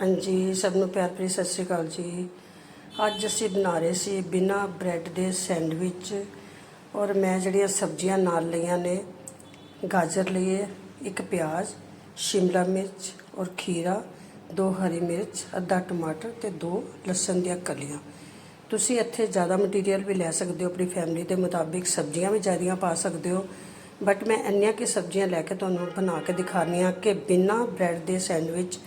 ਹਾਂਜੀ, ਸਭ ਨੂੰ ਪਿਆਰ ਭਰੀ ਸਤਿ ਸ਼੍ਰੀ ਅਕਾਲ ਜੀ। ਅੱਜ ਅਸੀਂ ਬਣਾ ਰਹੇ ਸੀ ਬਿਨਾ ਬ੍ਰੈਡ ਦੇ ਸੈਂਡਵਿਚ ਔਰ ਮੈਂ ਜਿਹੜੀਆਂ ਸਬਜ਼ੀਆਂ ਨਾਲ ਲਈਆਂ ਨੇ, ਗਾਜਰ ਲਈਏ, ਇੱਕ ਪਿਆਜ਼, ਸ਼ਿਮਲਾ ਮਿਰਚ ਔਰ ਖੀਰਾ, ਦੋ ਹਰੀ ਮਿਰਚ, ਅੱਧਾ ਟਮਾਟਰ ਤੇ ਦੋ ਲਸਣ ਦੀਆਂ ਕਲੀਆਂ। ਤੁਸੀਂ ਇੱਥੇ ਜ਼ਿਆਦਾ ਮਟੀਰੀਅਲ ਵੀ ਲੈ ਸਕਦੇ ਹੋ, ਆਪਣੀ ਫੈਮਿਲੀ ਦੇ ਮੁਤਾਬਿਕ ਸਬਜ਼ੀਆਂ ਵੀ ਜ਼ਿਆਦੀਆਂ ਪਾ ਸਕਦੇ ਹੋ। ਬਟ ਮੈਂ ਇੰਨੀਆਂ ਕਿ ਸਬਜ਼ੀਆਂ ਲੈ ਕੇ ਤੁਹਾਨੂੰ ਬਣਾ ਕੇ ਦਿਖਾਉਂਦੀ ਹਾਂ ਕਿ ਬਿਨਾ ਬ੍ਰੈਡ ਦੇ ਸੈਂਡਵਿਚ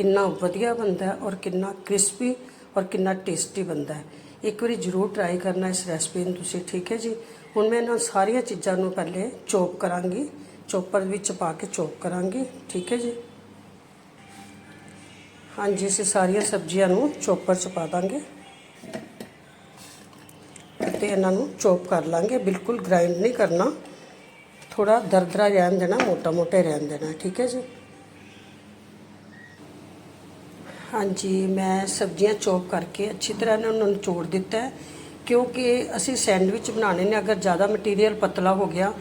ਕਿੰਨਾ ਵਧੀਆ ਬਣਦਾ ਹੈ ਔਰ ਕਿੰਨਾ ਕ੍ਰਿਸਪੀ ਔਰ ਕਿੰਨਾ ਟੇਸਟੀ ਬਣਦਾ ਹੈ। ਇੱਕ ਵਾਰੀ ਜ਼ਰੂਰ ਟਰਾਈ ਕਰਨਾ ਇਸ ਰੈਸਪੀ ਨੂੰ ਤੁਸੀਂ, ਠੀਕ ਹੈ ਜੀ? ਹੁਣ ਮੈਂ ਇਹਨਾਂ ਸਾਰੀਆਂ ਚੀਜ਼ਾਂ ਨੂੰ ਪਹਿਲੇ ਚੋਪ ਕਰਾਂਗੀ। ਚੋਪਰ ਵਿੱਚ ਪਾ ਕੇ ਚੋਪ ਕਰਾਂਗੀ, ਠੀਕ ਹੈ ਜੀ? ਹਾਂਜੀ, ਅਸੀਂ ਸਾਰੀਆਂ ਸਬਜ਼ੀਆਂ ਨੂੰ ਚੋਪਰ 'ਚ ਪਾ ਦਾਂਗੇ। ਤੇ ਇਹਨਾਂ ਨੂੰ ਚੋਪ ਕਰ ਲਾਂਗੇ। ਬਿਲਕੁਲ ਗ੍ਰਾਈਂਡ ਨਹੀਂ ਕਰਨਾ। ਥੋੜਾ ਦਰਦਰਾ ਰਹਿਣ ਦੇਣਾ ਮੋਟਾ ਮੋਟੇ ਰਹਿਣ ਦੇਣਾ, ਠੀਕ ਹੈ ਜੀ? ਹਾਂਜੀ, ਮੈਂ ਸਬਜ਼ੀਆਂ ਚੋਪ ਕਰਕੇ ਅੱਛੀ ਤਰ੍ਹਾਂ ਨਾਲ ਉਹਨਾਂ ਨੂੰ ਨਿਚੋੜ ਦਿੱਤਾ ਕਿਉਂਕਿ ਅਸੀਂ ਸੈਂਡਵਿਚ ਬਣਾਉਣੇ ਨੇ, ਅਗਰ ਜ਼ਿਆਦਾ ਮਟੀਰੀਅਲ ਪਤਲਾ ਹੋ ਗਿਆ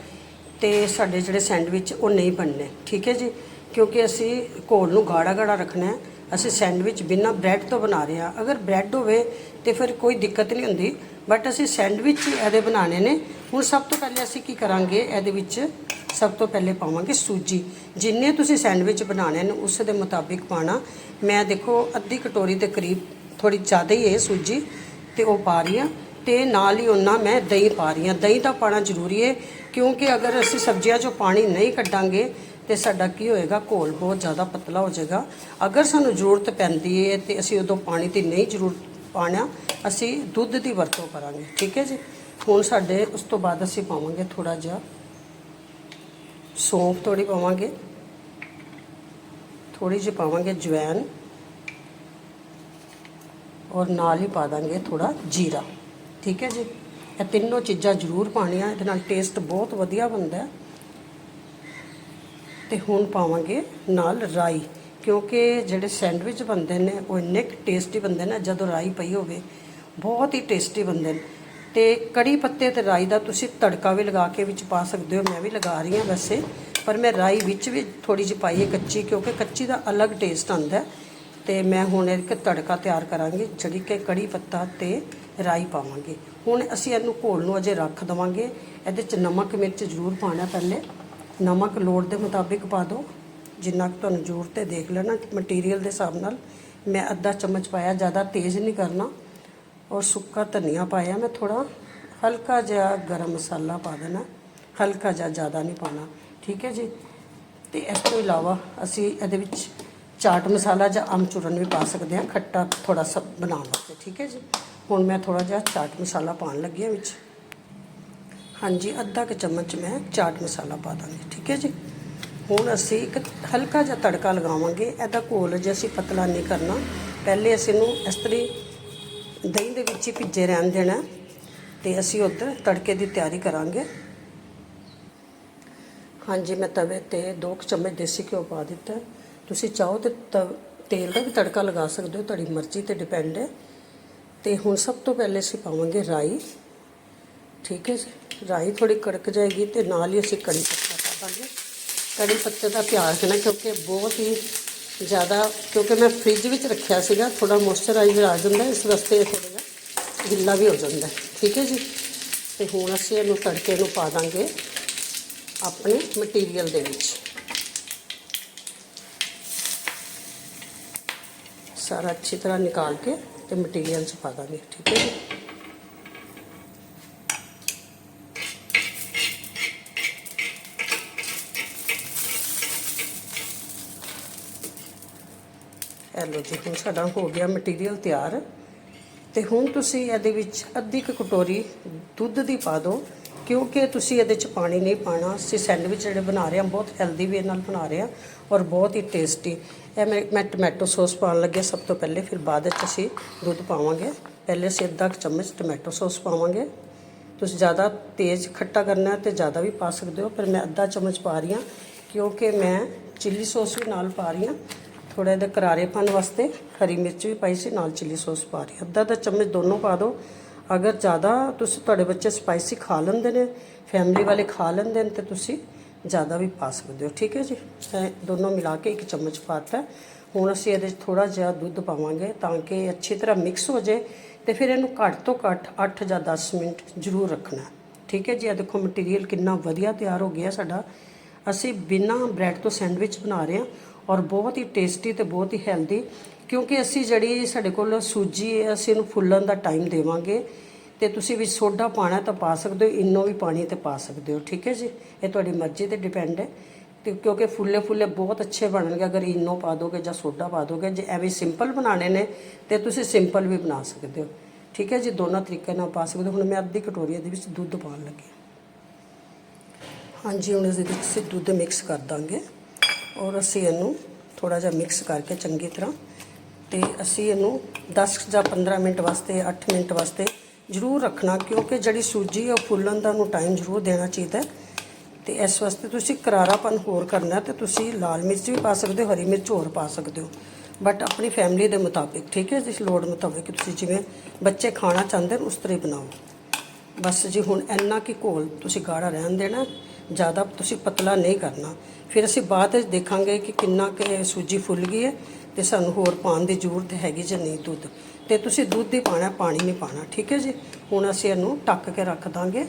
ਤੇ ਸਾਡੇ ਜਿਹੜੇ ਸੈਂਡਵਿਚ ਉਹ ਨਹੀਂ ਬਣਨੇ, ਠੀਕ ਹੈ ਜੀ? ਕਿਉਂਕਿ ਅਸੀਂ ਘੋਲ ਨੂੰ ਗਾੜਾ ਗਾੜਾ ਰੱਖਣਾ ਹੈ, ਅਸੀਂ ਸੈਂਡਵਿਚ ਬਿਨਾਂ ਬ੍ਰੈਡ ਤੋਂ ਬਣਾ ਰਹੇ ਹਾਂ। ਅਗਰ ਬ੍ਰੈਡ ਹੋਵੇ ਤੇ ਫਿਰ ਕੋਈ ਦਿੱਕਤ ਨਹੀਂ ਹੁੰਦੀ। ਬਟ ਅਸੀਂ ਸੈਂਡਵਿਚ ਇਹਦੇ ਬਣਾਉਣੇ ਨੇ। ਹੁਣ ਸਭ ਤੋਂ ਪਹਿਲੇ ਅਸੀਂ ਕੀ ਕਰਾਂਗੇ, ਇਹਦੇ ਵਿੱਚ ਸਭ ਤੋਂ ਪਹਿਲੇ ਪਾਵਾਂਗੇ ਸੂਜੀ। ਜਿੰਨੇ ਤੁਸੀਂ ਸੈਂਡਵਿਚ ਬਣਾਉਣੇ ਨੇ, ਉਸ ਦੇ ਮੁਤਾਬਿਕ ਪਾਣਾ ਮੈਂ ਦੇਖੋ, ਅੱਧੀ ਕਟੋਰੀ ਦੇ ਕਰੀਬ ਥੋੜੀ ਜ਼ਿਆਦਾ ਹੀ ਹੈ ਸੂਜੀ, ਤੇ ਉਹ ਪਾ ਰਹੀ ਹਾਂ। ਤੇ ਨਾਲ ਹੀ ਉਹਨਾਂ ਮੈਂ ਦਹੀਂ ਪਾ ਰਹੀ ਹਾਂ। ਦਹੀਂ ਤਾਂ ਪਾਣਾ ਜ਼ਰੂਰੀ ਹੈ, ਕਿਉਂਕਿ ਅਗਰ ਅਸੀਂ ਸਬਜ਼ੀਆਂ 'ਚੋਂ ਪਾਣੀ ਨਹੀਂ ਕੱਢਾਂਗੇ, ਤੇ ਸਾਡਾ ਕੀ ਹੋਏਗਾ, ਘੋਲ ਬਹੁਤ ਜ਼ਿਆਦਾ ਪਤਲਾ ਹੋ ਜਾਏਗਾ। ਅਗਰ ਸਾਨੂੰ ਜ਼ਰੂਰਤ ਪੈਂਦੀ ਹੈ, ਤੇ ਅਸੀਂ ਉਦੋਂ ਪਾਣੀ ਦੀ ਨਹੀਂ ਜ਼ਰੂਰਤ ਪਾਣਾ ਅਸੀਂ ਦੁੱਧ ਦੀ ਵਰਤੋਂ ਕਰਾਂਗੇ, ਠੀਕ ਹੈ ਜੀ? ਹੁਣ ਸਾਡੇ ਉਸ ਤੋਂ ਬਾਅਦ ਅਸੀਂ ਪਾਵਾਂਗੇ ਥੋੜਾ ਜਿਹਾ ਸੌਂਫ ਥੋੜੀ ਪਾਵਾਂਗੇ ਥੋੜੀ ਜਿਹੀ ਪਾਵਾਂਗੇ ਜਵੈਨ ਔਰ ਨਾਲ ਹੀ ਪਾ ਦਾਂਗੇ ਥੋੜਾ ਜੀਰਾ, ਠੀਕ ਹੈ ਜੀ? ਇਹ ਤਿੰਨੋਂ ਚੀਜ਼ਾਂ ਜ਼ਰੂਰ ਪਾਣੀਆਂ ਇਹਦੇ ਨਾਲ ਟੇਸਟ ਬਹੁਤ ਵਧੀਆ ਬਣਦਾ ਹੈ। ਤੇ ਹੁਣ ਪਾਵਾਂਗੇ ਨਾਲ ਰਾਈ। ਕਿਉਂਕਿ ਜਿਹੜੇ ਸੈਂਡਵਿਚ ਬਣਦੇ ਨੇ, ਉਹ ਇੰਨੇ ਟੇਸਟੀ ਬਣਦੇ ਨੇ, ਜਦੋਂ ਰਾਈ ਪਈ ਹੋਵੇ, ਬਹੁਤ ਹੀ ਟੇਸਟੀ ਬਣਦੇ ਨੇ। ਤੇ ਕੜੀ ਪੱਤੇ ਤੇ ਰਾਈ ਦਾ ਤੁਸੀਂ ਤੜਕਾ ਵੀ ਲਗਾ ਕੇ ਵਿੱਚ ਪਾ ਸਕਦੇ ਹੋ, ਮੈਂ ਵੀ ਲਗਾ ਰਹੀ ਹਾਂ ਵੈਸੇ, ਪਰ ਮੈਂ ਰਾਈ ਵਿੱਚ ਵੀ ਥੋੜੀ ਜਿਹੀ ਪਾਈ ਹੈ ਕੱਚੀ, ਕਿਉਂਕਿ ਕੱਚੀ ਦਾ ਅਲੱਗ ਟੇਸਟ ਆਉਂਦਾ ਹੈ। ਤੇ ਮੈਂ ਹੁਣ ਇੱਕ ਤੜਕਾ ਤਿਆਰ ਕਰਾਂਗੀ, ਜਿਹੜੀ ਕਿ ਕੜੀ ਪੱਤਾ ਤੇ ਰਾਈ ਪਾਵਾਂਗੇ। ਹੁਣ ਅਸੀਂ ਇਹਨੂੰ ਘੋਲ ਨੂੰ ਅਜੇ ਰੱਖ ਦਵਾਂਗੇ। ਇਹਦੇ ਚ ਨਮਕ, ਮਿਰਚ ਜ਼ਰੂਰ ਪਾਣਾ ਪਹਿਲੇ। ਨਮਕ ਲੋੜ ਦੇ ਮੁਤਾਬਿਕ ਪਾ ਦਿਓ। ਜਿੰਨਾ ਕੁ ਤੁਹਾਨੂੰ ਜ਼ਰੂਰਤ ਹੈ ਦੇਖ ਲੈਣਾ ਮਟੀਰੀਅਲ ਦੇ ਹਿਸਾਬ ਨਾਲ ਮੈਂ ਅੱਧਾ ਚਮਚ ਪਾਇਆ, ਜ਼ਿਆਦਾ ਤੇਜ਼ ਨਹੀਂ ਕਰਨਾ ਔਰ ਸੁੱਕਾ ਧਨੀਆ ਪਾਇਆ, ਮੈਂ ਥੋੜਾ ਹਲਕਾ ਜਿਹਾ ਗਰਮ ਮਸਾਲਾ ਪਾ ਦੇਣਾ, ਹਲਕਾ ਜਿਹਾ ਜ਼ਿਆਦਾ ਨਹੀਂ ਪਾਣਾ ਠੀਕ ਹੈ ਜੀ? ਤੇ ਇਸ ਤੋਂ ਇਲਾਵਾ ਅਸੀਂ ਇਹਦੇ ਵਿੱਚ ਚਾਟ ਮਸਾਲਾ ਜਾਂ ਅਮਚੂਰਨ ਵੀ ਪਾ ਸਕਦੇ ਹਾਂ, ਖੱਟਾ ਥੋੜਾ ਸਭ ਬਣਾਉਣ ਵਾਸਤੇ, ਠੀਕ ਹੈ ਜੀ? ਹੁਣ ਮੈਂ ਥੋੜਾ ਜਿਹਾ ਚਾਟ ਮਸਾਲਾ ਪਾਉਣ ਲੱਗੀ ਹਾਂ ਵਿੱਚ। ਹਾਂਜੀ, ਅੱਧਾ ਕੁ ਚਮਚ ਮੈਂ ਚਾਟ ਮਸਾਲਾ ਪਾ ਦਾਂਗੀ, ਠੀਕ ਹੈ ਜੀ? ਹੁਣ ਅਸੀਂ ਇੱਕ ਹਲਕਾ ਜਿਹਾ ਤੜਕਾ ਲਗਾਵਾਂਗੇ, ਇਹਦਾ ਘੋਲ ਜੇ ਅਸੀਂ ਪਤਲਾ ਨਹੀਂ ਕਰਨਾ, ਪਹਿਲੇ ਅਸੀਂ ਨੂੰ ਇਸ ਤਰੀ ਦਹੀਂ ਦੇ ਵਿੱਚ ਹੀ ਭਿੱਜੇ ਰਹਿਣ ਦੇਣਾ ਤੇ ਅਸੀਂ ਉੱਧਰ ਤੜਕੇ ਦੀ ਤਿਆਰੀ ਕਰਾਂਗੇ। ਹਾਂਜੀ, ਮੈਂ ਤਵੇ ਤੇ 2 ਚਮਚ ਦੇਸੀ ਘਿਓ ਪਾ ਦਿੱਤਾ ਤੁਸੀਂ ਚਾਹੋ ਤੇ ਤ- ਤੇਲ ਦਾ ਵੀ ਤੜਕਾ ਲਗਾ ਸਕਦੇ ਹੋ, ਤੁਹਾਡੀ ਮਰਜ਼ੀ ਤੇ ਡਿਪੈਂਡ ਹੈ। ਤੇ ਹੁਣ ਸਭ ਤੋਂ ਪਹਿਲੇ ਅਸੀਂ ਪਾਵਾਂਗੇ ਰਾਈ। ਠੀਕ ਹੈ ਜੀ? ਰਾਈ ਥੋੜੀ ਕੜਕ ਜਾਏਗੀ ਤੇ ਨਾਲ ਹੀ ਅਸੀਂ ਕੜੀ ਪੱਤਾ ਪਾ ਕੜੀ ਪੱਤੇ ਦਾ ਧਿਆਨ ਰੱਖਣਾ, ਕਿਉਂਕਿ ਬਹੁਤ ਹੀ ਜ਼ਿਆਦਾ, ਕਿਉਂਕਿ ਮੈਂ ਫ੍ਰਿਜ ਵਿੱਚ ਰੱਖਿਆ ਸੀਗਾ ਥੋੜਾ ਮੋਇਸਚਰਾਈਜ਼ਰ ਆ ਜਾਂਦਾ, ਇਸ ਵਾਸਤੇ ਇਹ ਥੋੜਾ ਜਿਹਾ ਗਿੱਲਾ ਵੀ ਹੋ ਜਾਂਦਾ ਠੀਕ ਹੈ ਜੀ? ਤੇ ਹੁਣ ਅਸੀਂ ਇਹਨੂੰ ਤੜਕੇ ਨੂੰ ਪਾ ਦਾਂਗੇ ਆਪਣੇ ਮਟੀਰੀਅਲ ਦੇ ਵਿੱਚ। ਸਾਰਾ ਅੱਛੀ ਤਰ੍ਹਾਂ ਨਿਕਾਲ ਕੇ ਤੇ ਮਟੀਰੀਅਲ 'ਚ ਪਾ ਦਾਂਗੇ। ਠੀਕ ਹੈ ਜੀ? ਲਓ ਜੀ, ਹੁਣ ਸਾਡਾ ਹੋ ਗਿਆ ਮਟੀਰੀਅਲ ਤਿਆਰ। ਤੇ ਹੁਣ ਤੁਸੀਂ ਇਹਦੇ ਵਿੱਚ ਅੱਧੀ ਕੁ ਕਟੋਰੀ ਦੁੱਧ ਦੀ ਪਾ ਦਿਓ, ਕਿਉਂਕਿ ਤੁਸੀਂ ਇਹਦੇ ਚ ਪਾਣੀ ਨਹੀਂ ਪਾਣਾ। ਅਸੀਂ ਸੈਂਡਵਿਚ ਜਿਹੜੇ ਬਣਾ ਰਹੇ ਹਾਂ, ਬਹੁਤ ਹੈਲਦੀ ਵੇ ਨਾਲ ਬਣਾ ਰਹੇ ਹਾਂ ਔਰ ਬਹੁਤ ਹੀ ਟੇਸਟੀ ਇਹ ਮੈਂ ਮੈਂ ਟੋਮੈਟੋ ਸੌਸ ਪਾਉਣ ਲੱਗੇ ਸਭ ਤੋਂ ਪਹਿਲੇ, ਫਿਰ ਬਾਅਦ ਵਿੱਚ ਅਸੀਂ ਦੁੱਧ ਪਾਵਾਂਗੇ। ਪਹਿਲੇ ਅਸੀਂ ਅੱਧਾ ਕੁ ਚਮਚ ਟੋਮੈਟੋ ਸੌਸ ਪਾਵਾਂਗੇ। ਤੁਸੀਂ ਜ਼ਿਆਦਾ ਤੇਜ਼ ਖੱਟਾ ਕਰਨਾ ਹੈ ਤੇ ਜ਼ਿਆਦਾ ਵੀ ਪਾ ਸਕਦੇ ਹੋ, ਪਰ ਮੈਂ ਅੱਧਾ ਚਮਚ ਪਾ ਰਹੀ ਹਾਂ, ਕਿਉਂਕਿ ਮੈਂ ਚਿੱਲੀ ਸੌਸ ਵੀ ਨਾਲ ਪਾ ਰਹੀ ਹਾਂ। ਥੋੜਾ ਜਿਹਾ ਕਰਾਰੇਪਨ ਵਾਸਤੇ ਹਰੀ ਮਿਰਚ ਵੀ ਪਾਈ ਸੀ, ਨਾਲ ਚਿੱਲੀ ਸੌਸ ਪਾ ਰਹੀ ਅੱਧਾ ਅੱਧਾ ਚਮਚ ਦੋਨੋਂ ਪਾ ਦਿਓ। ਅਗਰ ਜ਼ਿਆਦਾ ਤੁਸੀਂ ਤੁਹਾਡੇ ਬੱਚੇ ਸਪਾਈਸੀ ਖਾ ਲੈਂਦੇ ਨੇ ਫੈਮਿਲੀ ਵਾਲੇ ਖਾ ਲੈਂਦੇ ਨੇ, ਤੇ ਤੁਸੀਂ ਜ਼ਿਆਦਾ ਵੀ ਪਾ ਸਕਦੇ ਹੋ। ਠੀਕ ਹੈ ਜੀ? ਇਹ ਦੋਨੋਂ ਮਿਲਾ ਕੇ ਇੱਕ ਚਮਚ ਪਾਤਾ ਹੁਣ ਅਸੀਂ ਇਹਦੇ 'ਚ ਥੋੜਾ ਜਿਹਾ ਦੁੱਧ ਪਾਵਾਂਗੇ ਤਾਂ ਕਿ ਅੱਛੀ ਤਰ੍ਹਾਂ ਮਿਕਸ ਹੋ ਜਾਏ ਤੇ ਫਿਰ ਇਹਨੂੰ ਘੱਟ ਤੋਂ ਘੱਟ 8 ਜਾਂ 10 ਮਿੰਟ ਜ਼ਰੂਰ ਰੱਖਣਾ ਠੀਕ ਹੈ ਜੀ? ਇਹ ਦੇਖੋ ਮਟੀਰੀਅਲ ਕਿੰਨਾ ਵਧੀਆ ਤਿਆਰ ਹੋ ਗਿਆ ਸਾਡਾ। ਅਸੀਂ ਬਿਨਾਂ ਬ੍ਰੈਡ ਤੋਂ ਸੈਂਡਵਿਚ ਬਣਾ ਰਹੇ ਹਾਂ। ਔਰ ਬਹੁਤ ਹੀ ਟੇਸਟੀ ਤੇ ਬਹੁਤ ਹੀ ਹੈਲਦੀ ਕਿਉਂਕਿ ਅਸੀਂ ਜਿਹੜੀ ਸਾਡੇ ਕੋਲ ਸੂਜੀ ਹੈ, ਅਸੀਂ ਇਹਨੂੰ ਫੁੱਲਣ ਦਾ ਟਾਈਮ ਦੇਵਾਂਗੇ ਤੇ ਤੁਸੀਂ ਵਿੱਚ ਸੋਡਾ ਪਾਣਾ ਤਾਂ ਪਾ ਸਕਦੇ ਹੋ, ਇੰਨੋ ਵੀ ਪਾਣੀ ਤੇ ਪਾ ਸਕਦੇ ਹੋ, ਠੀਕ ਹੈ ਜੀ? ਇਹ ਤੁਹਾਡੀ ਮਰਜ਼ੀ ਤੇ ਡਿਪੈਂਡ ਹੈ ਤੇ ਕਿਉਂਕਿ ਫੁੱਲੇ ਫੁੱਲੇ ਬਹੁਤ ਅੱਛੇ ਬਣਨਗੇ, ਅਗਰ ਇਨੋ ਪਾ ਦੋਗੇ ਜਾਂ ਸੋਡਾ ਪਾ ਦੋਗੇ, ਜੇ ਐਵੇਂ ਸਿੰਪਲ ਬਣਾਣੇ ਨੇ ਤੇ ਤੁਸੀਂ ਸਿੰਪਲ ਵੀ ਬਣਾ ਸਕਦੇ ਹੋ, ਠੀਕ ਹੈ ਜੀ? ਦੋਨਾਂ ਤਰੀਕੇ ਨਾਲ ਪਾ ਸਕਦੇ ਹੋ। ਹੁਣ ਮੈਂ ਅੱਧੀ ਕਟੋਰੀ ਦੇ ਵਿੱਚ ਦੁੱਧ ਪਾਉਣ ਲੱਗੀ ਹਾਂਜੀ, ਹੁਣ ਇਸ ਦੇ ਵਿੱਚ ਅਸੀਂ ਦੁੱਧ ਮਿਕਸ ਕਰ ਦਾਂਗੇ। ਔਰ ਅਸੀਂ ਇਹਨੂੰ ਥੋੜਾ ਜਿਹਾ ਮਿਕਸ ਕਰਕੇ ਚੰਗੀ ਤਰ੍ਹਾਂ ਤੇ ਅਸੀਂ ਇਹਨੂੰ 10 ਜਾਂ 15 ਮਿੰਟ ਵਾਸਤੇ 8 ਮਿੰਟ ਵਾਸਤੇ ਜ਼ਰੂਰ ਰੱਖਣਾ, ਕਿਉਂਕਿ ਜਿਹੜੀ ਸੂਜੀ ਹੈ ਉਹ ਫੁੱਲਣ ਦਾ ਨੂੰ ਟਾਈਮ ਜ਼ਰੂਰ ਦੇਣਾ ਚਾਹੀਦਾ ਹੈ। ਤੇ ਇਸ ਵਾਸਤੇ ਤੁਸੀਂ ਕਰਾਰਾਪਨ ਹੋਰ ਕਰਨਾ ਹੈ ਤੇ ਤੁਸੀਂ ਲਾਲ ਮਿਰਚ ਵੀ ਪਾ ਸਕਦੇ ਹੋ, ਹਰੀ ਮਿਰਚ ਹੋਰ ਪਾ ਸਕਦੇ ਹੋ। ਬਟ ਆਪਣੀ ਫੈਮਿਲੀ ਦੇ ਮੁਤਾਬਿਕ, ਠੀਕ ਹੈ ਜਿਸ ਲੋੜ ਮੁਤਾਬਿਕ ਤੁਸੀਂ ਜਿਵੇਂ ਬੱਚੇ ਖਾਣਾ ਚਾਹੁੰਦੇ ਨੇ, ਉਸ ਤਰ੍ਹਾਂ ਹੀ ਬਣਾਓ। ਬਸ ਜੀ, ਹੁਣ ਇੰਨਾ ਕਿ ਘੋਲ ਤੁਸੀਂ ਗਾੜਾ ਰਹਿਣ ਦੇਣਾ ਜ਼ਿਆਦਾ ਤੁਸੀਂ ਪਤਲਾ ਨਹੀਂ ਕਰਨਾ। ਫਿਰ ਅਸੀਂ ਬਾਅਦ ਵਿੱਚ ਦੇਖਾਂਗੇ ਕਿ ਕਿੰਨਾ ਕਿ ਸੂਜੀ ਫੁੱਲ ਗਈ ਹੈ ਤੇ ਸਾਨੂੰ ਹੋਰ ਪਾਉਣ ਦੀ ਜ਼ਰੂਰਤ ਹੈਗੀ ਜਾਂ ਨਹੀਂ ਦੁੱਧ। ਤੇ ਤੁਸੀਂ ਦੁੱਧ ਹੀ ਪਾਣਾ ਪਾਣੀ ਨਹੀਂ ਪਾਣਾ ਠੀਕ ਹੈ ਜੀ? ਹੁਣ ਅਸੀਂ ਇਹਨੂੰ ਟੱਕ ਕੇ ਰੱਖ ਦਾਂਗੇ।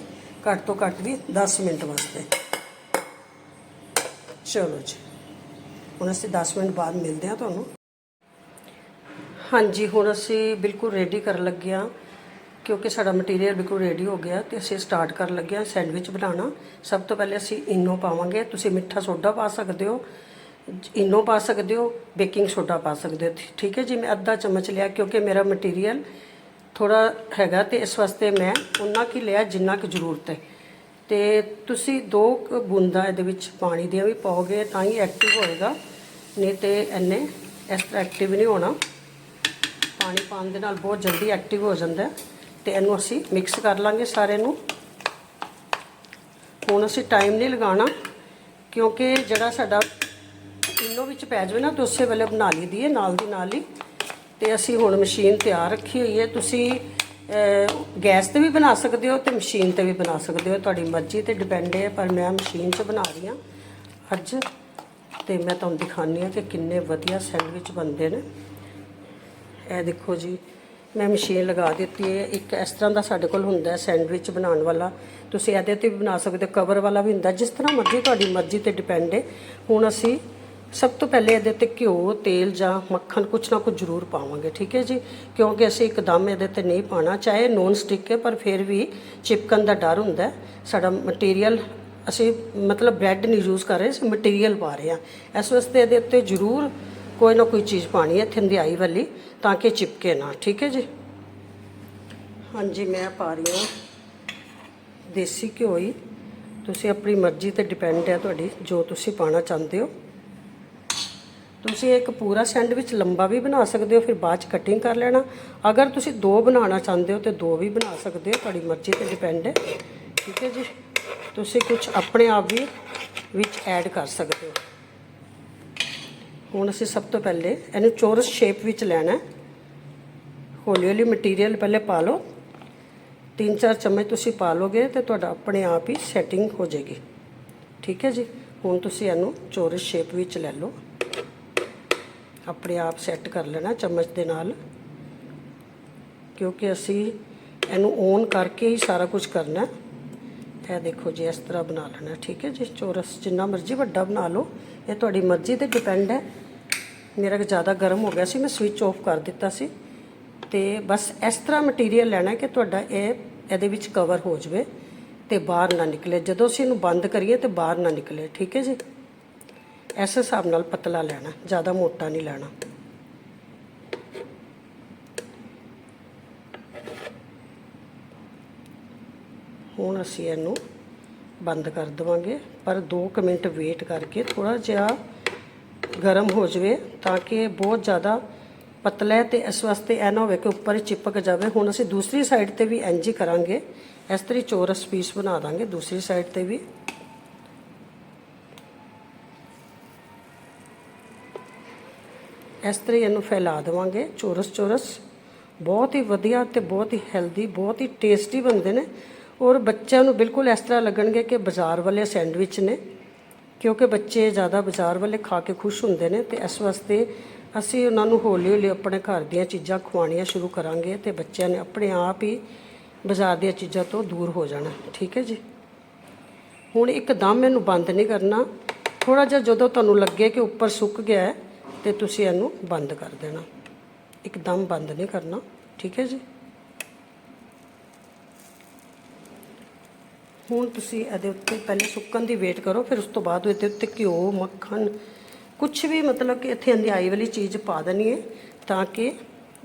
ਘੱਟ ਤੋਂ ਘੱਟ ਵੀ 10 ਮਿੰਟ ਵਾਸਤੇ। ਚਲੋ ਜੀ। ਹੁਣ ਅਸੀਂ 10 ਮਿੰਟ ਬਾਅਦ ਮਿਲਦੇ ਹਾਂ ਤੁਹਾਨੂੰ। ਹਾਂਜੀ, ਹੁਣ ਅਸੀਂ ਬਿਲਕੁਲ ਰੈਡੀ ਕਰਨ ਲੱਗੇ ਹਾਂ। ਕਿਉਂਕਿ ਸਾਡਾ ਮਟੀਰੀਅਲ ਬਿਲਕੁਲ ਰੈਡੀ ਹੋ ਗਿਆ ਤੇ ਅਸੀਂ ਸਟਾਰਟ ਕਰਨ ਲੱਗੇ ਹਾਂ ਸੈਂਡਵਿਚ ਬਣਾਉਣਾ। ਸਭ ਤੋਂ ਪਹਿਲੇ ਅਸੀਂ ਇਨੋ ਪਾਵਾਂਗੇ। ਤੁਸੀਂ ਮਿੱਠਾ ਸੋਡਾ ਪਾ ਸਕਦੇ ਹੋ। ਇਨੋ ਪਾ ਸਕਦੇ ਹੋ ਬੇਕਿੰਗ ਸੋਡਾ ਪਾ ਸਕਦੇ ਹੋ। ਠੀਕ ਹੈ ਜੀ, ਮੈਂ ਅੱਧਾ ਚਮਚ ਲਿਆ ਕਿਉਂਕਿ ਮੇਰਾ ਮਟੀਰੀਅਲ ਥੋੜਾ ਹੈਗਾ ਤੇ ਇਸ ਵਾਸਤੇ ਮੈਂ ਉਨਾ ਕੀ ਲਿਆ ਜਿੰਨਾ ਕਿ ਜ਼ਰੂਰਤ ਹੈ। ਤੇ ਤੁਸੀਂ ਦੋ ਕੁ ਬੂੰਦਾਂ ਇਹਦੇ ਵਿੱਚ ਪਾਣੀ ਦੀਆਂ ਵੀ ਪਾਓਗੇ ਤਾਂ ਹੀ ਐਕਟਿਵ ਹੋਏਗਾ। ਨਹੀਂ ਤੇ ਇਹਨੇ ਇਸ ਤਰ੍ਹਾਂ ਐਕਟਿਵ ਨਹੀਂ ਹੋਣਾ। ਪਾਣੀ ਪਾਉਣ ਦੇ ਨਾਲ ਬਹੁਤ ਜਲਦੀ ਐਕਟਿਵ ਹੋ ਜਾਂਦਾ ਹੈ। ਤੇ ਇਹਨੂੰ ਅਸੀਂ ਮਿਕਸ ਕਰ ਲਾਂਗੇ ਸਾਰੇ ਨੂੰ। ਹੁਣ ਅਸੀਂ ਟਾਈਮ ਨਹੀਂ ਲਗਾਉਣਾ, ਕਿਉਂਕਿ ਜਿਹੜਾ ਸਾਡਾ ਇਨੋ ਵਿੱਚ ਪੈ ਜਾਵੇ ਨਾ, ਤੇ ਉਸੇ ਵੇਲੇ ਬਣਾ ਲਈ ਦੀ ਹੈ, ਨਾਲ ਦੀ ਨਾਲ ਹੀ। ਤੇ ਅਸੀਂ ਹੁਣ ਮਸ਼ੀਨ ਤਿਆਰ ਰੱਖੀ ਹੋਈ ਹੈ। ਤੁਸੀਂ ਗੈਸ ਤੇ ਵੀ ਬਣਾ ਸਕਦੇ ਹੋ ਤੇ ਮਸ਼ੀਨ ਤੇ ਵੀ ਬਣਾ ਸਕਦੇ ਹੋ। ਤੁਹਾਡੀ ਮਰਜ਼ੀ ਤੇ ਡਿਪੈਂਡ ਹੈ, ਪਰ ਮੈਂ ਮਸ਼ੀਨ 'ਚ ਬਣਾ ਰਹੀ ਹਾਂ ਅੱਜ। ਤੇ ਮੈਂ ਤੁਹਾਨੂੰ ਦਿਖਾਉਂਦੀ ਹਾਂ ਕਿ ਕਿੰਨੇ ਵਧੀਆ ਸੈਂਡਵਿਚ ਬਣਦੇ ਨੇ। ਇਹ ਦੇਖੋ ਜੀ। ਮੈਂ ਮਸ਼ੀਨ ਲਗਾ ਦਿੱਤੀ ਹੈ। ਇੱਕ ਇਸ ਤਰ੍ਹਾਂ ਦਾ ਸਾਡੇ ਕੋਲ ਹੁੰਦਾ ਸੈਂਡਵਿਚ ਬਣਾਉਣ ਵਾਲਾ। ਤੁਸੀਂ ਇਹਦੇ ਤੇ ਵੀ ਬਣਾ ਸਕਦੇ ਹੋ। ਕਵਰ ਵਾਲਾ ਵੀ ਹੁੰਦਾ। ਜਿਸ ਤਰ੍ਹਾਂ ਮਰਜ਼ੀ ਤੁਹਾਡੀ ਮਰਜ਼ੀ ਤੇ ਡਿਪੈਂਡ ਹੈ। ਹੁਣ ਅਸੀਂ ਸਭ ਤੋਂ ਪਹਿਲੇ ਇਹਦੇ ਤੇ ਘਿਓ, ਤੇਲ ਜਾਂ ਮੱਖਣ ਕੁਛ ਨਾ ਕੁਛ ਜ਼ਰੂਰ ਪਾਵਾਂਗੇ। ਠੀਕ ਹੈ ਜੀ? ਕਿਉਂਕਿ ਅਸੀਂ ਇੱਕਦਮ ਇਹਦੇ ਤੇ ਨਹੀਂ ਪਾਣਾ ਚਾਹੇ ਨੋਨ ਸਟਿਕ ਹੈ, ਪਰ ਫਿਰ ਵੀ ਚਿਪਕਣ ਦਾ ਡਰ ਹੁੰਦਾ ਸਾਡਾ ਮਟੀਰੀਅਲ ਅਸੀਂ ਮਤਲਬ ਬ੍ਰੈਡ ਨਹੀਂ ਯੂਜ਼ ਕਰ ਰਹੇ, ਅਸੀਂ ਮਟੀਰੀਅਲ ਪਾ ਰਹੇ ਹਾਂ। ਇਸ ਵਾਸਤੇ ਇਹਦੇ ਉੱਤੇ ਜ਼ਰੂਰ ਕੋਈ ਨਾ ਕੋਈ ਚੀਜ਼ ਪਾਣੀ ਹੈ ਥਿੰਦਿਆਈ ਵਾਲੀ, ਤਾਂ ਕਿ ਚਿਪਕੇ ਨਾ, ਠੀਕ ਹੈ ਜੀ? ਹਾਂਜੀ, ਮੈਂ ਪਾ ਰਹੀ ਹਾਂ। ਦੇਸੀ ਘਿਓ ਹੀ। ਤੁਸੀਂ ਆਪਣੀ ਮਰਜ਼ੀ ਤੇ ਡਿਪੈਂਡ ਹੈ ਤੁਹਾਡੀ, ਜੋ ਤੁਸੀਂ ਪਾਣਾ ਚਾਹੁੰਦੇ ਹੋ। ਤੁਸੀਂ ਇੱਕ ਪੂਰਾ ਸੈਂਡਵਿਚ ਲੰਬਾ ਵੀ ਬਣਾ ਸਕਦੇ ਹੋ, ਫਿਰ ਬਾਅਦ ਚ ਕਟਿੰਗ ਕਰ ਲੈਣਾ। ਅਗਰ ਤੁਸੀਂ ਦੋ ਬਣਾਉਣਾ ਚਾਹੁੰਦੇ ਹੋ, ਤੇ ਦੋ ਵੀ ਬਣਾ ਸਕਦੇ ਹੋ, ਤੁਹਾਡੀ ਮਰਜ਼ੀ ਤੇ ਡਿਪੈਂਡ ਹੈ। ਠੀਕ ਹੈ ਜੀ? ਤੁਸੀਂ ਕੁਝ ਆਪਣੇ ਆਪ ਵੀ ਵਿੱਚ ਐਡ ਕਰ ਸਕਦੇ ਹੋ। ਹੁਣ ਅਸੀਂ ਸਭ ਤੋਂ ਪਹਿਲੇ ਇਹਨੂੰ ਚੌਰਸ ਸ਼ੇਪ ਵਿੱਚ ਲੈਣਾ ਹੌਲੀ ਹੌਲੀ ਮਟੀਰੀਅਲ ਪਹਿਲੇ ਪਾ ਲਓ। ਤਿੰਨ ਚਾਰ ਚਮਚ ਤੁਸੀਂ ਪਾ ਲੋਗੇ ਤੇ ਤੁਹਾਡਾ ਆਪਣੇ ਆਪ ਹੀ ਸੈਟਿੰਗ ਹੋ ਜਾਏਗੀ। ਠੀਕ ਹੈ ਜੀ? ਹੁਣ ਤੁਸੀਂ ਇਹਨੂੰ ਚੌਰਸ ਸ਼ੇਪ ਵਿੱਚ ਲੈ ਲਓ। ਆਪਣੇ ਆਪ ਸੈੱਟ ਕਰ ਲੈਣਾ ਚਮਚ ਦੇ ਨਾਲ। ਕਿਉਂਕਿ ਅਸੀਂ ਇਹਨੂੰ ਔਨ ਕਰਕੇ ਹੀ ਸਾਰਾ ਕੁਝ ਕਰਨਾ ਹੈ। ਇਹ ਦੇਖੋ ਜੀ, ਇਸ ਤਰ੍ਹਾਂ ਬਣਾ ਲੈਣਾ, ਠੀਕ ਹੈ ਜੀ? ਚੌਰਸ ਜਿੰਨਾ ਮਰਜ਼ੀ ਵੱਡਾ ਬਣਾ ਲਓ। ਇਹ ਤੁਹਾਡੀ ਮਰਜ਼ੀ ਤੇ ਡਿਪੈਂਡ ਹੈ। ਮੇਰਾ ਜ਼ਿਆਦਾ ਗਰਮ ਹੋ ਗਿਆ ਸੀ, ਮੈਂ ਸਵਿਚ ਆਫ ਕਰ ਦਿੱਤਾ ਸੀ। ਤੇ ਬਸ ਇਸ ਤਰ੍ਹਾਂ ਮਟੀਰੀਅਲ ਲੈਣਾ ਕਿ ਤੁਹਾਡਾ ਇਹ, ਇਹਦੇ ਵਿੱਚ ਕਵਰ ਹੋ ਜਾਵੇ ਤੇ ਬਾਹਰ ਨਾ ਨਿਕਲੇ। ਜਦੋਂ ਅਸੀਂ ਇਹਨੂੰ ਬੰਦ ਕਰੀਏ ਤੇ ਬਾਹਰ ਨਾ ਨਿਕਲੇ, ਠੀਕ ਹੈ ਜੀ? ਇਸ ਹਿਸਾਬ ਨਾਲ ਪਤਲਾ ਲੈਣਾ, ਜ਼ਿਆਦਾ ਮੋਟਾ ਨਹੀਂ ਲੈਣਾ। ਹੁਣ ਅਸੀਂ ਇਹਨੂੰ ਬੰਦ ਕਰ ਦਵਾਂਗੇ, ਪਰ 2 ਮਿੰਟ ਵੇਟ ਕਰਕੇ ਥੋੜਾ ਜਿਹਾ ਗਰਮ ਹੋ ਜਾਵੇ ਤਾਂ ਕਿ ਬਹੁਤ ਜ਼ਿਆਦਾ ਪਤਲਾ ਹੈ ਤੇ ਇਸ ਵਾਸਤੇ ਇਹ ਨਾ ਹੋਵੇ ਕਿ ਉੱਪਰ ਹੀ ਚਿਪਕ ਜਾਵੇ। ਹੁਣ ਅਸੀਂ ਦੂਸਰੀ ਸਾਈਡ ਤੇ ਵੀ ਇੰਜ ਹੀ ਕਰਾਂਗੇ। ਇਸ ਤਰੀ ਚੌਰਸ ਪੀਸ ਬਣਾ ਦਾਂਗੇ, ਦੂਸਰੀ ਸਾਈਡ ਤੇ ਵੀ। ਇਸ ਤਰ੍ਹਾਂ ਹੀ ਇਹਨੂੰ ਫੈਲਾ ਦੇਵਾਂਗੇ, ਚੌਰਸ ਚੌਰਸ। ਬਹੁਤ ਹੀ ਵਧੀਆ ਤੇ ਬਹੁਤ ਹੀ ਹੈਲਦੀ ਬਹੁਤ ਹੀ ਟੇਸਟੀ ਬਣਦੇ ਨੇ। ਔਰ ਬੱਚਿਆਂ ਨੂੰ ਬਿਲਕੁਲ ਇਸ ਤਰ੍ਹਾਂ ਲੱਗਣਗੇ ਕਿ ਬਾਜ਼ਾਰ ਵਾਲੇ ਸੈਂਡਵਿਚ ਨੇ, ਕਿਉਂਕਿ ਬੱਚੇ ਜ਼ਿਆਦਾ ਬਾਜ਼ਾਰ ਵਾਲੇ ਖਾ ਕੇ ਖੁਸ਼ ਹੁੰਦੇ ਨੇ ਤੇ ਇਸ ਵਾਸਤੇ ਅਸੀਂ ਉਹਨਾਂ ਨੂੰ ਹੌਲੀ ਹੌਲੀ ਆਪਣੇ ਘਰ ਦੀਆਂ ਚੀਜ਼ਾਂ ਖਵਾਉਣੀਆਂ ਸ਼ੁਰੂ ਕਰਾਂਗੇ ਤੇ ਬੱਚਿਆਂ ਨੇ ਆਪਣੇ ਆਪ ਹੀ ਬਾਜ਼ਾਰ ਦੀਆਂ ਚੀਜ਼ਾਂ ਤੋਂ ਦੂਰ ਹੋ ਜਾਣਾ। ਠੀਕ ਹੈ ਜੀ? ਹੁਣ ਇੱਕਦਮ ਇਹਨੂੰ ਬੰਦ ਨਹੀਂ ਕਰਨਾ। ਥੋੜਾ ਜਿਹਾ ਜਦੋਂ ਤੁਹਾਨੂੰ ਲੱਗੇ ਕਿ ਉੱਪਰ ਸੁੱਕ ਗਿਆ ਹੈ, ਤੇ ਤੁਸੀਂ ਇਹਨੂੰ ਬੰਦ ਕਰ ਦੇਣਾ। ਇੱਕਦਮ ਬੰਦ ਨਹੀਂ ਕਰਨਾ। ਠੀਕ ਹੈ ਜੀ? ਹੁਣ ਤੁਸੀਂ ਇਹਦੇ ਉੱਤੇ ਪਹਿਲੇ ਸੁੱਕਣ ਦੀ ਵੇਟ ਕਰੋ, ਫਿਰ ਉਸ ਤੋਂ ਬਾਅਦ ਇਹਦੇ ਉੱਤੇ ਘਿਓ, ਮੱਖਣ ਕੁਝ ਵੀ ਮਤਲਬ ਕਿ ਇੱਥੇ ਅੰਧਿਆਈ ਵਾਲੀ ਚੀਜ਼ ਪਾ ਦੇਣੀ ਹੈ ਤਾਂ ਕਿ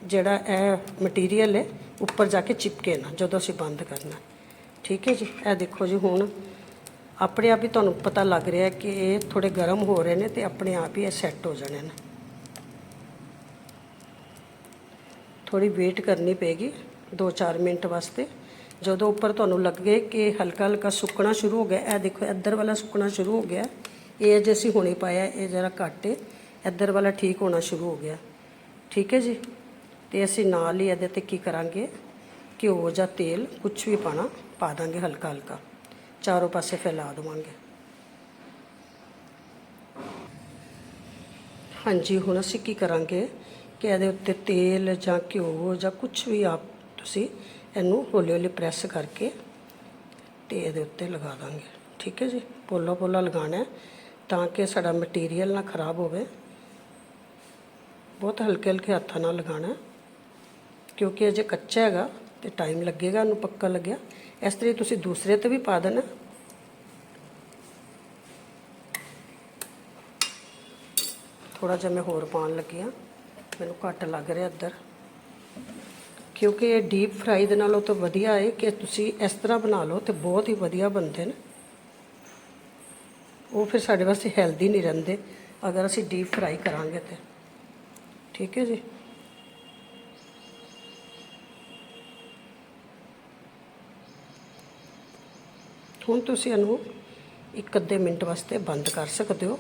ਜਿਹੜਾ ਇਹ ਮਟੀਰੀਅਲ ਹੈ ਉੱਪਰ ਜਾ ਕੇ ਚਿਪਕੇ ਨਾ, ਜਦੋਂ ਅਸੀਂ ਬੰਦ ਕਰਨਾ। ਠੀਕ ਹੈ ਜੀ? ਇਹ ਦੇਖੋ ਜੀ ਹੁਣ ਆਪਣੇ ਆਪ ਹੀ ਤੁਹਾਨੂੰ ਪਤਾ ਲੱਗ ਰਿਹਾ ਕਿ ਇਹ ਥੋੜੇ ਗਰਮ ਹੋ ਰਹੇ ਨੇ ਤੇ ਆਪਣੇ ਆਪ ਹੀ ਇਹ ਸੈੱਟ ਹੋ ਜਾਣੇ ਨੇ। ਥੋੜੀ ਵੇਟ ਕਰਨੀ ਪੈਗੀ 2-4 ਮਿੰਟ ਵਾਸਤੇ। ਜਦੋਂ ਉੱਪਰ ਤੁਹਾਨੂੰ ਲੱਗੇ ਕਿ ਹਲਕਾ ਹਲਕਾ ਸੁੱਕਣਾ ਸ਼ੁਰੂ ਹੋ ਗਿਆ, ਇਹ ਦੇਖੋ ਇੱਧਰ ਵਾਲਾ ਸੁੱਕਣਾ ਸ਼ੁਰੂ ਹੋ ਗਿਆ। ਇਹ ਜੇ ਅਸੀਂ ਹੁਣੇ ਪਾਇਆ, ਇਹ ਜਰਾ ਘੱਟ ਹੈ ਇੱਧਰ ਵਾਲਾ ਠੀਕ ਹੋਣਾ ਸ਼ੁਰੂ ਹੋ ਗਿਆ। ਠੀਕ ਹੈ ਜੀ? ਤੇ ਅਸੀਂ ਨਾਲ ਹੀ ਇਹਦੇ ਤੇ ਕੀ ਕਰਾਂਗੇ? ਘਿਓ ਜਾਂ ਤੇਲ ਕੁਝ ਵੀ ਪਾਣਾ, ਪਾ ਦਾਂਗੇ ਹਲਕਾ ਹਲਕਾ। ਚਾਰੋਂ ਪਾਸੇ ਫੈਲਾ ਦੇਵਾਂਗੇ। ਹਾਂਜੀ, ਹੁਣ ਅਸੀਂ ਕੀ ਕਰਾਂਗੇ ਕਿ ਇਹਦੇ ਉੱਤੇ ਤੇਲ ਜਾਂ ਘਿਓ ਜਾਂ ਕੁਝ ਵੀ ਆਪ ਤੁਸੀਂ ਇਹਨੂੰ ਹੌਲੀ ਹੌਲੀ ਪ੍ਰੈਸ ਕਰਕੇ ਤੇ ਇਹਦੇ ਉੱਤੇ ਲਗਾ ਦਾਂਗੇ। ਠੀਕ ਹੈ ਜੀ? ਪੋਲਾ ਪੋਲਾ ਲਗਾਉਣਾ ਤਾਂ ਕਿ ਸਾਡਾ ਮਟੀਰੀਅਲ ਨਾ ਖਰਾਬ ਹੋਵੇ। ਬਹੁਤ ਹਲਕੇ ਹਲਕੇ ਹੱਥਾਂ ਨਾਲ ਲਗਾਉਣਾ ਹੈ। ਕਿਉਂਕਿ ਅਜੇ ਕੱਚਾ ਹੈਗਾ ਤੇ ਟਾਈਮ ਲੱਗੇਗਾ, ਇਹਨੂੰ ਪੱਕਾ ਲੱਗਿਆ। ਇਸ ਤਰ੍ਹਾਂ ਤੁਸੀਂ ਦੂਸਰੇ ਤੇ ਵੀ ਪਾ ਦੇਣਾ। ਥੋੜਾ ਜਿਹਾ ਮੈਂ ਹੋਰ ਪਾਉਣ ਲੱਗੀ ਹਾਂ। ਮੈਨੂੰ ਘੱਟ ਲੱਗ ਰਿਹਾ ਇੱਧਰ। ਕਿਉਂਕਿ ਇਹ ਡੀਪ ਫਰਾਈ ਦੇ ਨਾਲੋਂ ਤਾਂ ਵਧੀਆ ਹੈ ਕਿ ਤੁਸੀਂ ਇਸ ਤਰ੍ਹਾਂ ਬਣਾ ਲਓ ਤੇ ਬਹੁਤ ਹੀ ਵਧੀਆ ਬਣਦੇ ਨੇ। ਉਹ ਫਿਰ ਸਾਡੇ ਵਾਸਤੇ ਹੈਲਦੀ ਨਹੀਂ ਰਹਿੰਦੇ। ਅਗਰ ਅਸੀਂ ਡੀਪ ਫਰਾਈ ਕਰਾਂਗੇ ਤੇ। ਠੀਕ ਹੈ ਜੀ? ਹੁਣ ਤੁਸੀਂ ਇਹਨੂੰ ਇੱਕ ਅੱਧੇ ਮਿੰਟ ਵਾਸਤੇ ਬੰਦ ਕਰ ਸਕਦੇ ਹੋ।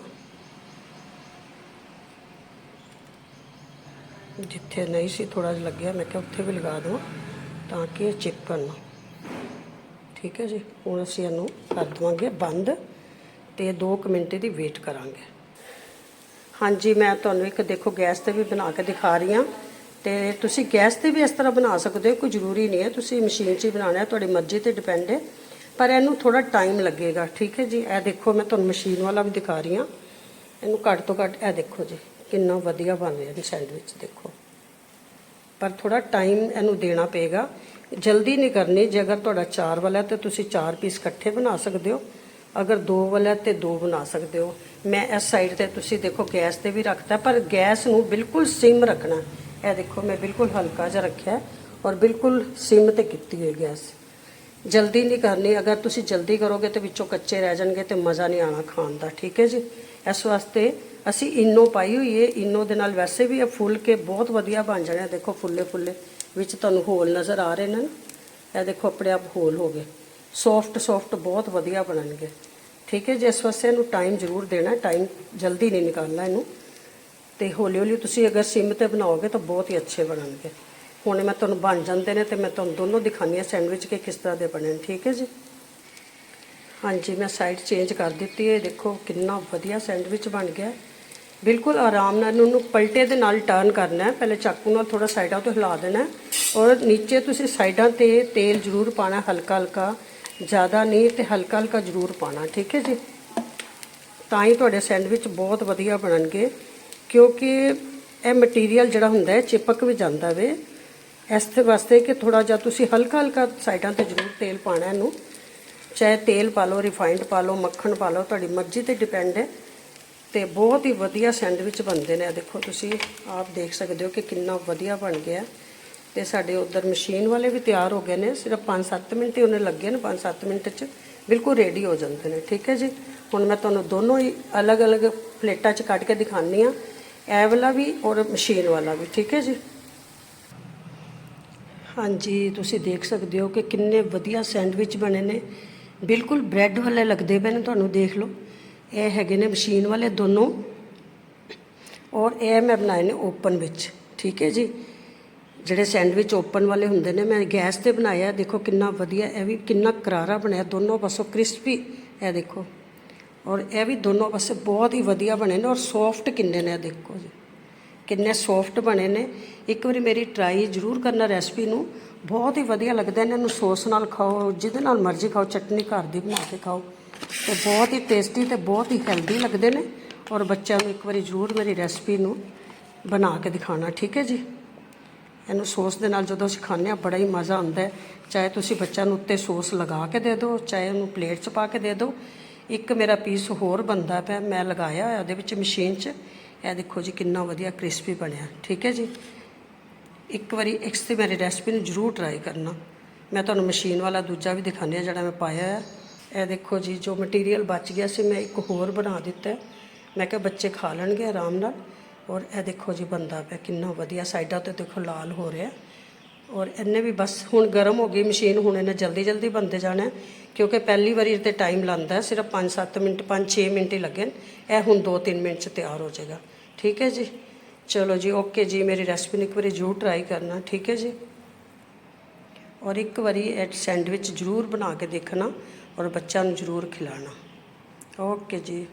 ਜਿੱਥੇ ਨਹੀਂ ਸੀ ਥੋੜਾ ਜਿਹਾ ਲੱਗਿਆ, ਮੈਂ ਕਿਹਾ ਉੱਥੇ ਵੀ ਲਗਾ ਦਵਾਂ ਤਾਂ ਕਿ ਇਹ ਚਿਪਕਣ ਨਾ। ਠੀਕ ਹੈ ਜੀ, ਹੁਣ ਅਸੀਂ ਇਹਨੂੰ ਕਰ ਦਵਾਂਗੇ ਬੰਦ ਤੇ 2 ਮਿੰਟ ਦੀ ਵੇਟ ਕਰਾਂਗੇ। ਹਾਂਜੀ, ਮੈਂ ਤੁਹਾਨੂੰ ਇੱਕ ਦੇਖੋ ਗੈਸ ਤੇ ਵੀ ਬਣਾ ਕੇ ਦਿਖਾ ਰਹੀ ਹਾਂ ਤੇ ਤੁਸੀਂ ਗੈਸ ਤੇ ਵੀ ਇਸ ਤਰ੍ਹਾਂ ਬਣਾ ਸਕਦੇ ਹੋ, ਕੋਈ ਜ਼ਰੂਰੀ ਨਹੀਂ ਹੈ। ਤੁਸੀਂ ਮਸ਼ੀਨ 'ਚ ਹੀ ਬਣਾਉਣਾ ਹੈ, ਤੁਹਾਡੀ ਮਰਜ਼ੀ ਤੇ ਡਿਪੈਂਡ ਹੈ। ਪਰ ਇਹਨੂੰ ਥੋੜਾ ਟਾਈਮ ਲੱਗੇਗਾ, ਠੀਕ ਹੈ ਜੀ? ਇਹ ਦੇਖੋ, ਮੈਂ ਤੁਹਾਨੂੰ ਮਸ਼ੀਨ ਵਾਲਾ ਵੀ ਦਿਖਾ ਰਹੀ ਹਾਂ। ਇਹਨੂੰ ਘੱਟ ਤੋਂ ਘੱਟ, ਇਹ ਦੇਖੋ ਜੀ। ਕਿੰਨਾ ਵਧੀਆ ਬਣ ਰਿਹਾ ਹੈ ਸੈਂਡਵਿਚ ਦੇਖੋ। ਪਰ ਥੋੜਾ ਟਾਈਮ ਇਹਨੂੰ ਦੇਣਾ ਪਏਗਾ। ਜਲਦੀ ਨਹੀਂ ਕਰਨੀ, ਜੇ ਅਗਰ ਤੁਹਾਡਾ ਚਾਰ ਵਾਲਾ ਹੈ ਤੇ ਤੁਸੀਂ ਚਾਰ ਪੀਸ ਇਕੱਠੇ ਬਣਾ ਸਕਦੇ ਹੋ। ਅਗਰ ਦੋ ਵਾਲਾ ਹੈ ਤੇ ਦੋ ਬਣਾ ਸਕਦੇ ਹੋ। ਮੈਂ ਇਸ ਸਾਈਡ ਤੇ ਤੁਸੀਂ ਦੇਖੋ ਗੈਸ ਤੇ ਵੀ ਰੱਖਤਾ, ਪਰ ਗੈਸ ਨੂੰ ਬਿਲਕੁਲ ਸਿਮ ਰੱਖਣਾ। ਇਹ ਦੇਖੋ, ਮੈਂ ਬਿਲਕੁਲ ਹਲਕਾ ਜਿਹਾ ਰੱਖਿਆ ਔਰ ਬਿਲਕੁਲ ਸਿਮ ਤੇ ਕੀਤੀ ਹੋਈ ਗੈਸ। ਜਲਦੀ ਨਹੀਂ ਕਰਨੀ। ਅਗਰ ਤੁਸੀਂ ਜਲਦੀ ਕਰੋਗੇ ਤੇ ਵਿੱਚੋਂ ਕੱਚੇ ਰਹਿ ਜਾਣਗੇ ਤੇ ਮਜ਼ਾ ਨਹੀਂ ਆਣਾ ਖਾਣ ਦਾ, ਠੀਕ ਹੈ ਜੀ? ਇਸ ਵਾਸਤੇ ਅਸੀਂ ਇਨੋ ਪਾਈ ਹੋਈ ਹੈ ਇਨੋ ਦੇ ਨਾਲ ਵੈਸੇ ਵੀ ਇਹ ਫੁੱਲ ਕੇ ਬਹੁਤ ਵਧੀਆ ਬਣ ਜਾਣੇ ਦੇਖੋ ਫੁੱਲੇ ਫੁੱਲੇ ਵਿੱਚ ਤੁਹਾਨੂੰ ਹੋਲ ਨਜ਼ਰ ਆ ਰਹੇ ਨੇ ਨਾ। ਇਹ ਦੇਖੋ ਆਪਣੇ ਆਪ ਹੋਲ ਹੋ ਗਏ। ਸੌਫਟ ਸੌਫਟ ਬਹੁਤ ਵਧੀਆ ਬਣਨਗੇ। ਠੀਕ ਹੈ ਜੀ, ਇਸ ਵਾਸਤੇ ਇਹਨੂੰ ਟਾਈਮ ਜ਼ਰੂਰ ਦੇਣਾ। ਟਾਈਮ ਜਲਦੀ ਨਹੀਂ ਨਿਕਾਲਣਾ ਇਹਨੂੰ। ਤੇ ਹੌਲੀ ਹੌਲੀ ਤੁਸੀਂ ਅਗਰ ਸਿਮ ਤੇ ਬਣਾਓਗੇ ਤਾਂ ਬਹੁਤ ਹੀ ਅੱਛੇ ਬਣਨਗੇ। ਹੁਣ ਮੈਂ ਤੁਹਾਨੂੰ ਬਣ ਜਾਂਦੇ ਨੇ ਤੇ ਮੈਂ ਤੁਹਾਨੂੰ ਦੋਨੋਂ ਦਿਖਾਉਂਦੀ ਹਾਂ ਸੈਂਡਵਿਚ ਕਿ ਕਿਸ ਤਰ੍ਹਾਂ ਦੇ ਬਣੇ ਨੇ, ਠੀਕ ਹੈ ਜੀ? ਹਾਂਜੀ, ਮੈਂ ਸਾਈਡ ਚੇਂਜ ਕਰ ਦਿੱਤੀ ਹੈ ਦੇਖੋ ਕਿੰਨਾ ਵਧੀਆ ਸੈਂਡਵਿਚ ਬਣ ਗਿਆ। ਬਿਲਕੁਲ ਆਰਾਮ ਨਾਲ ਉਹਨੂੰ ਪਲਟੇ ਦੇ ਨਾਲ ਟਰਨ ਕਰਨਾ ਹੈ, ਪਹਿਲੇ ਚਾਕੂ ਨਾਲ ਥੋੜਾ ਸਾਈਡਾਂ ਤੋਂ ਹਿਲਾ ਦੇਣਾ ਔਰ ਨੀਚੇ ਤੁਸੀਂ ਸਾਈਡਾਂ ਤੇ ਤੇਲ ਜ਼ਰੂਰ ਪਾਣਾ ਹਲਕਾ ਹਲਕਾ ਜ਼ਿਆਦਾ ਨਹੀਂ ਤੇ ਹਲਕਾ ਹਲਕਾ ਜ਼ਰੂਰ ਪਾਣਾ ਠੀਕ ਹੈ ਜੀ? ਤਾਂ ਹੀ ਤੁਹਾਡੇ ਸੈਂਡਵਿਚ ਬਹੁਤ ਵਧੀਆ ਬਣਨਗੇ, ਕਿਉਂਕਿ ਇਹ ਮਟੀਰੀਅਲ ਜਿਹੜਾ ਹੁੰਦਾ ਹੈ, ਚਿਪਕ ਵੀ ਜਾਂਦਾ ਵੇ। ਇਸ ਵਾਸਤੇ ਕਿ ਥੋੜਾ ਜਿਹਾ ਤੁਸੀਂ ਹਲਕਾ ਹਲਕਾ ਸਾਈਡਾਂ ਤੇ ਜ਼ਰੂਰ ਤੇਲ ਪਾਣਾ ਇਹਨੂੰ। ਚਾਹੇ ਤੇਲ ਪਾ ਲਓ ਰਿਫਾਈਨਡ ਪਾ ਲਓ, ਮੱਖਣ ਪਾ ਲਓ, ਤੁਹਾਡੀ ਮਰਜ਼ੀ ਤੇ ਡਿਪੈਂਡ ਹੈ। ਤੇ ਬਹੁਤ ਹੀ ਵਧੀਆ ਸੈਂਡਵਿਚ ਬਣਦੇ ਨੇ। ਆ ਦੇਖੋ ਤੁਸੀਂ, ਆਪ ਦੇਖ ਸਕਦੇ ਹੋ ਕਿ ਕਿੰਨਾ ਵਧੀਆ ਬਣ ਗਿਆ। ਤੇ ਸਾਡੇ ਉਧਰ ਮਸ਼ੀਨ ਵਾਲੇ ਵੀ ਤਿਆਰ ਹੋ ਗਏ ਨੇ। ਸਿਰਫ 5-7 ਮਿੰਟ ਹੀ ਉਹਨੇ ਲੱਗੇ ਨੇ। 5-7 ਮਿੰਟ 'ਚ ਬਿਲਕੁਲ ਰੈਡੀ ਹੋ ਜਾਂਦੇ ਨੇ। ਠੀਕ ਹੈ ਜੀ? ਹੁਣ ਮੈਂ ਤੁਹਾਨੂੰ ਦੋਨੋਂ ਹੀ ਅਲੱਗ-ਅਲੱਗ ਪਲੇਟਾਂ 'ਚ ਕੱਢ ਕੇ ਦਿਖਾਉਂਦੀ ਆ ਇਹ ਵਾਲਾ ਵੀ ਔਰ ਮਸ਼ੀਨ ਵਾਲਾ ਵੀ। ਠੀਕ ਹੈ ਜੀ? ਹਾਂਜੀ, ਤੁਸੀਂ ਦੇਖ ਸਕਦੇ ਹੋ ਕਿ ਕਿੰਨੇ ਵਧੀਆ ਸੈਂਡਵਿਚ ਬਣੇ ਨੇ। ਬਿਲਕੁਲ ਬ੍ਰੈਡ ਵਾਲੇ ਲੱਗਦੇ ਪਏ ਨੇ, ਤੁਹਾਨੂੰ ਦੇਖ ਲਓ। ਇਹ ਹੈਗੇ ਨੇ ਮਸ਼ੀਨ ਵਾਲੇ ਦੋਨੋਂ। ਔਰ ਇਹ ਮੈਂ ਬਣਾਏ ਨੇ ਓਪਨ ਵਿੱਚ, ਠੀਕ ਹੈ ਜੀ? ਜਿਹੜੇ ਸੈਂਡਵਿਚ ਓਪਨ ਵਾਲੇ ਹੁੰਦੇ ਨੇ, ਮੈਂ ਗੈਸ ਤੇ ਬਣਾਇਆ, ਦੇਖੋ ਕਿੰਨਾ ਵਧੀਆ, ਇਹ ਵੀ ਕਿੰਨਾ ਕਰਾਰਾ ਬਣਿਆ, ਦੋਨੋਂ ਪਾਸੋਂ ਕ੍ਰਿਸਪੀ, ਇਹ ਦੇਖੋ। ਔਰ ਇਹ ਵੀ ਦੋਨੋਂ ਪਾਸੇ ਬਹੁਤ ਹੀ ਵਧੀਆ ਬਣੇ ਨੇ ਔਰ ਸੌਫਟ ਕਿੰਨੇ ਨੇ, ਇਹ ਦੇਖੋ ਜੀ। ਕਿੰਨੇ ਸੌਫਟ ਬਣੇ ਨੇ। ਇੱਕ ਵਾਰੀ ਮੇਰੀ ਟਰਾਈ ਜ਼ਰੂਰ ਕਰਨਾ ਰੈਸਪੀ ਨੂੰ। ਬਹੁਤ ਹੀ ਵਧੀਆ ਲੱਗਦਾ ਇਹਨਾਂ ਨੂੰ ਸੌਸ ਨਾਲ ਖਾਓ, ਜਿਹਦੇ ਨਾਲ ਮਰਜ਼ੀ ਖਾਓ, ਚਟਨੀ ਘਰ ਦੀ ਬਣਾ ਕੇ ਖਾਓ। ਤੇ ਬਹੁਤ ਹੀ ਟੇਸਟੀ ਤੇ ਬਹੁਤ ਹੀ ਹੈਲਦੀ ਲੱਗਦੇ ਨੇ। ਔਰ ਬੱਚਿਆਂ ਨੂੰ ਇੱਕ ਵਾਰੀ ਜ਼ਰੂਰ ਮੇਰੀ ਰੈਸਪੀ ਨੂੰ ਬਣਾ ਕੇ ਦਿਖਾਣਾ ਠੀਕ ਹੈ ਜੀ? ਇਹਨੂੰ ਸੌਸ ਦੇ ਨਾਲ ਜਦੋਂ ਅਸੀਂ ਖਾਂਦੇ ਹਾਂ, ਬੜਾ ਹੀ ਮਜ਼ਾ ਆਉਂਦਾ ਹੈ। ਚਾਹੇ ਤੁਸੀਂ ਬੱਚਿਆਂ ਨੂੰ ਉੱਤੇ ਸੌਸ ਲਗਾ ਕੇ ਦੇ ਦਿਓ, ਚਾਹੇ ਉਹਨੂੰ ਪਲੇਟ 'ਚ ਪਾ ਕੇ ਦੇ ਦਿਓ। ਇੱਕ ਮੇਰਾ ਪੀਸ ਹੋਰ ਬੰਦਾ ਪਿਆ, ਮੈਂ ਲਗਾਇਆ ਹੋਇਆ, ਉਹਦੇ ਵਿੱਚ ਮਸ਼ੀਨ 'ਚ। ਇਹ ਦੇਖੋ ਜੀ ਕਿੰਨਾ ਵਧੀਆ ਕ੍ਰਿਸਪੀ ਬਣਿਆ, ਠੀਕ ਹੈ ਜੀ? ਇੱਕ ਵਾਰੀ ਇਸ ਤੇ ਮੇਰੀ ਰੈਸਪੀ ਨੂੰ ਜ਼ਰੂਰ ਟਰਾਈ ਕਰਨਾ। ਮੈਂ ਤੁਹਾਨੂੰ ਮਸ਼ੀਨ ਵਾਲਾ ਦੂਜਾ ਵੀ ਦਿਖਾਉਂਦੀ ਹਾਂ, ਜਿਹੜਾ ਮੈਂ ਪਾਇਆ ਹੈ ਇਹ ਦੇਖੋ ਜੀ, ਜੋ ਮਟੀਰੀਅਲ ਬਚ ਗਿਆ ਸੀ, ਮੈਂ ਇੱਕ ਹੋਰ ਬਣਾ ਦਿੱਤਾ ਮੈਂ ਕਿਹਾ ਬੱਚੇ ਖਾ ਲੈਣਗੇ ਆਰਾਮ ਨਾਲ। ਔਰ ਇਹ ਦੇਖੋ ਜੀ ਬੰਦਾ ਪਿਆ, ਕਿੰਨਾ ਵਧੀਆ। ਸਾਈਡਾਂ ਤੇ ਦੇਖੋ ਲਾਲ ਹੋ ਰਿਹਾ। ਔਰ ਇਹਨੇ ਵੀ ਬਸ ਹੁਣ ਗਰਮ ਹੋ ਗਈ ਮਸ਼ੀਨ ਹੁਣ ਇਹਨੇ ਜਲਦੀ ਜਲਦੀ ਬੰਦੇ ਜਾਣਾ ਕਿਉਂਕਿ ਪਹਿਲੀ ਵਾਰੀ ਤੇ ਟਾਈਮ ਲਾਂਦਾ ਸਿਰਫ 5-7 ਮਿੰਟ 5-6 ਮਿੰਟ ਹੀ ਲੱਗੇ ਇਹ ਹੁਣ 2-3 ਮਿੰਟ ਚ ਤਿਆਰ ਹੋ ਜਾਏਗਾ। ਠੀਕ ਹੈ ਜੀ? ਚਲੋ ਜੀ ਓਕੇ ਜੀ, ਮੇਰੀ ਰੈਸਪੀ ਨੂੰ ਇੱਕ ਵਾਰੀ ਜ਼ਰੂਰ ਟਰਾਈ ਕਰਨਾ, ਠੀਕ ਹੈ ਜੀ? ਔਰ ਇੱਕ ਵਾਰੀ ਇਹ ਸੈਂਡਵਿਚ ਜ਼ਰੂਰ ਬਣਾ ਕੇ ਦੇਖਣਾ ਔਰ ਬੱਚਿਆਂ ਨੂੰ ਜ਼ਰੂਰ ਖਿਲਾਣਾ। ਓਕੇ ਜੀ।